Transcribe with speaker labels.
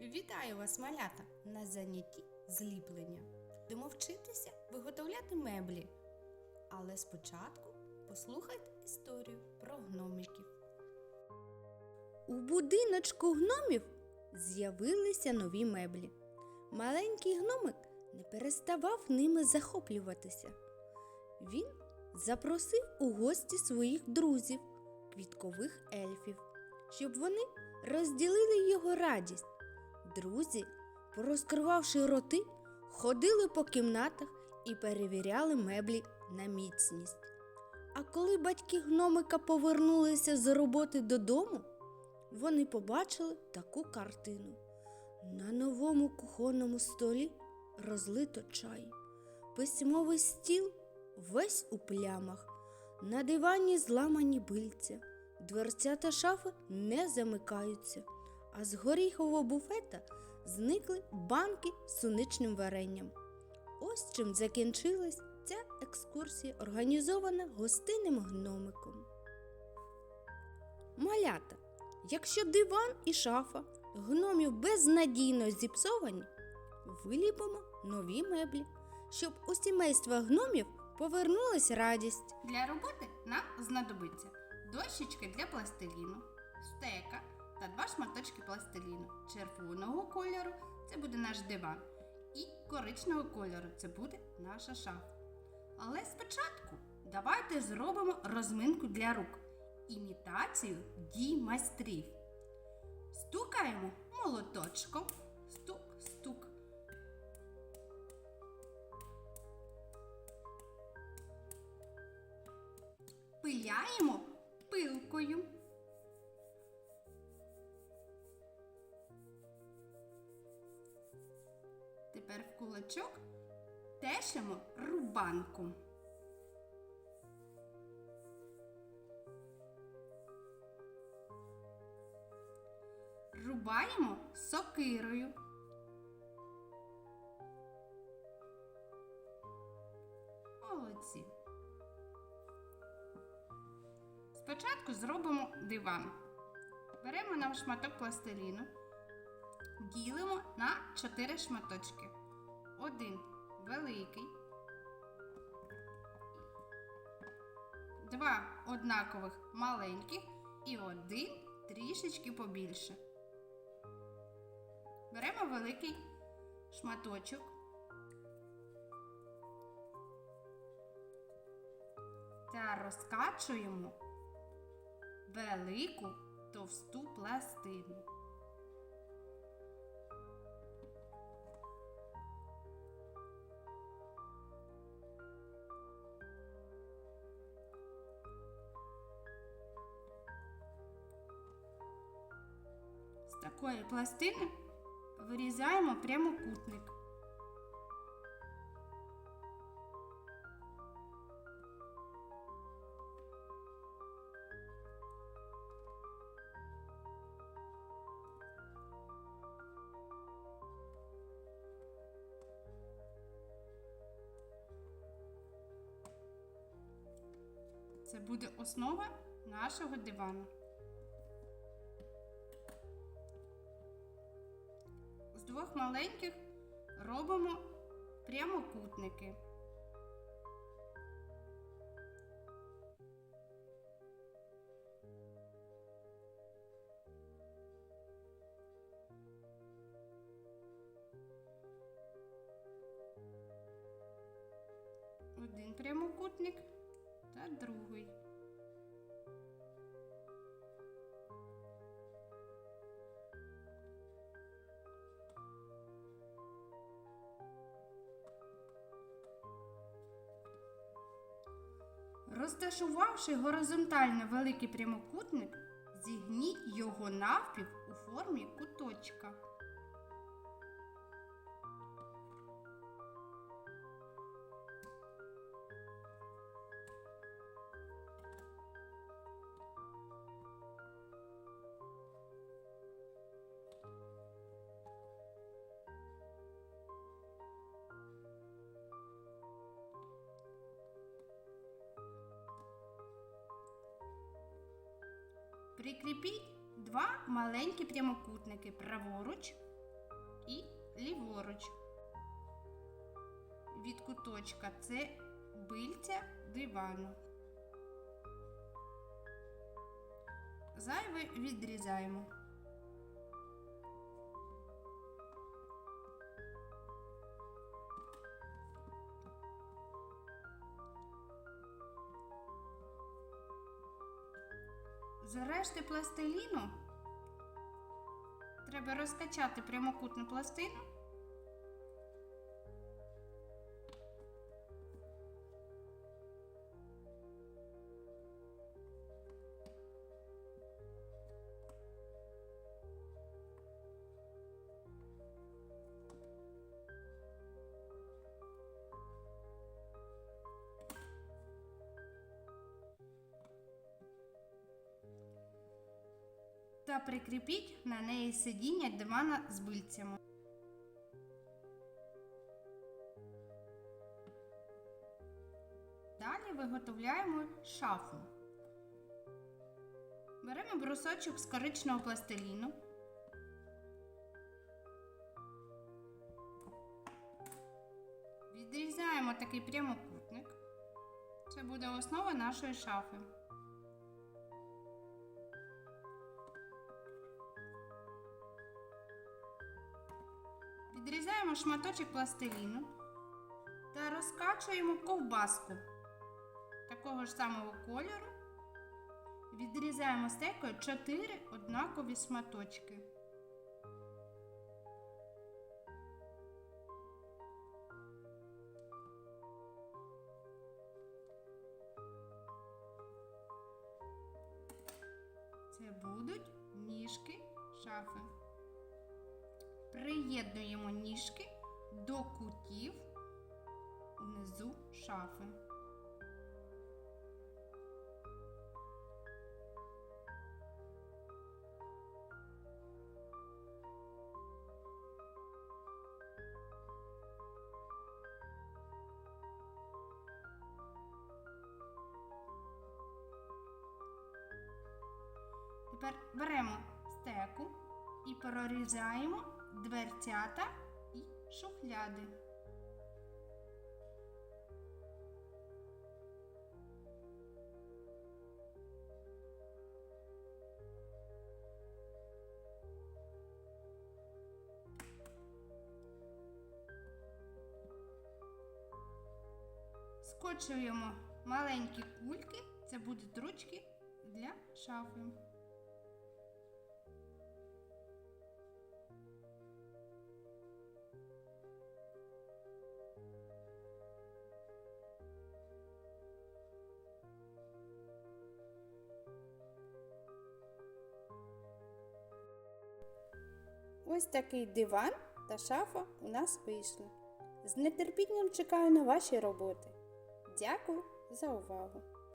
Speaker 1: Вітаю вас, малята, на занятті зліплення. Будемо вчитися виготовляти меблі. Але спочатку послухайте історію про гномиків. У будиночку гномів з'явилися нові меблі. Маленький гномик не переставав ними захоплюватися. Він запросив у гості своїх друзів, квіткових ельфів, щоб вони розділили його радість. Друзі, порозкривавши роти, ходили по кімнатах і перевіряли меблі на міцність. А коли батьки гномика повернулися з роботи додому, вони побачили таку картину. На новому кухонному столі розлито чай, письмовий стіл весь у плямах, на дивані зламані бильця, дверця та шафи не замикаються, а з горіхового буфета зникли банки з суничним варенням. Ось чим закінчилась ця екскурсія, організована гостинним гномиком. Малята, якщо диван і шафа гномів безнадійно зіпсовані, виліпимо нові меблі, щоб у сімейства гномів повернулась радість.
Speaker 2: Для роботи нам знадобиться дощечки для пластиліну, стека та два шматочки пластиліну. Червоного кольору це буде наш диван. І коричневого кольору це буде наша шафа. Але спочатку давайте зробимо розминку для рук. Імітацію дій майстрів. Стукаємо молоточком. Стук, стук. Пиляємо Тепер в кулачок тешимо рубанку. Рубаємо сокирою. Молодці. Спочатку зробимо диван. Беремо нам шматок пластиліну, ділимо на 4 шматочки. Один великий, два однакових маленьких і один трішечки побільше. Беремо великий шматочок. Та розкачуємо велику товсту пластину. Такої пластини вирізаємо прямокутник. Це буде основа нашого дивану. Двох маленьких робимо прямокутники. Один прямокутник та другий. Розташувавши горизонтально великий прямокутник, зігніть його навпів у формі куточка. Прикріпіть два маленькі прямокутники праворуч і ліворуч. Від куточка це бильця дивану. Зайве відрізаємо. З решти пластиліну треба розкачати прямокутну пластину. Прикріпіть на неї сидіння дивана з бильцями. Далі виготовляємо шафу. Беремо брусочок з коричного пластиліну. Відрізаємо такий прямокутник. Це буде основа нашої шафи. Відрізаємо шматочок пластиліну та розкачуємо ковбаску такого ж самого кольору. Відрізаємо стекою 4 однакові шматочки. Це будуть ніжки шафи. Приєднуємо ніжки до кутів внизу шафи. Тепер беремо стеку і прорізаємо дверцята і шухляди. Скочуємо маленькі кульки, це будуть ручки для шафи.
Speaker 1: Ось такий диван та шафа у нас вийшли. З нетерпінням чекаю на ваші роботи. Дякую за увагу!